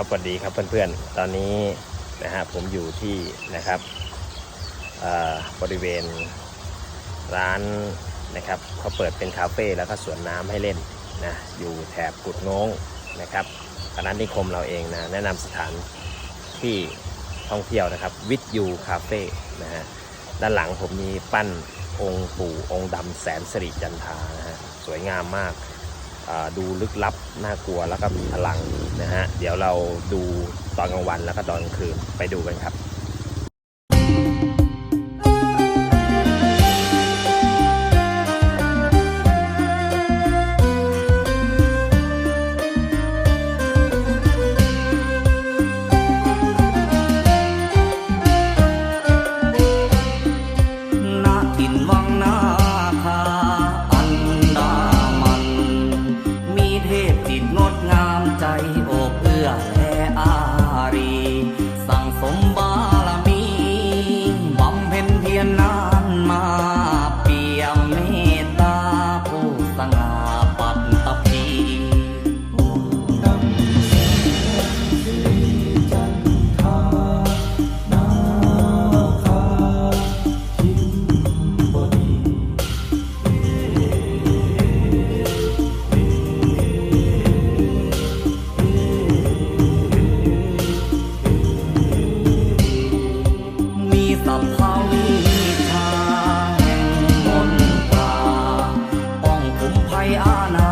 ครับสวัสดีครับเพื่อนๆ ตอนนี้นะฮะผมอยู่ที่นะครับเอ่อบริเวณร้านนะครับเขาเปิดเป็นคาเฟ่แล้วก็สวนน้ำให้เล่นนะอยู่แถบกุดงงนะครับคณะนิคมเราเองนะแนะนำสถานที่ท่องเที่ยวนะครับวิทยูคาเฟ่นะฮะด้านหลังผมมีปั้นองค์ปู่องค์ดำแสนสิริจันทานะฮะสวยงามมาก ดูลึกลับน่ากลัวแล้วก็มีพลังนะฮะเดี๋ยวเราดูตอนกลางวันแล้วก็ตอนกลางคืนไปดูกันครับ เทพจิตงดงามใจโอบเอื้อและอารี ชา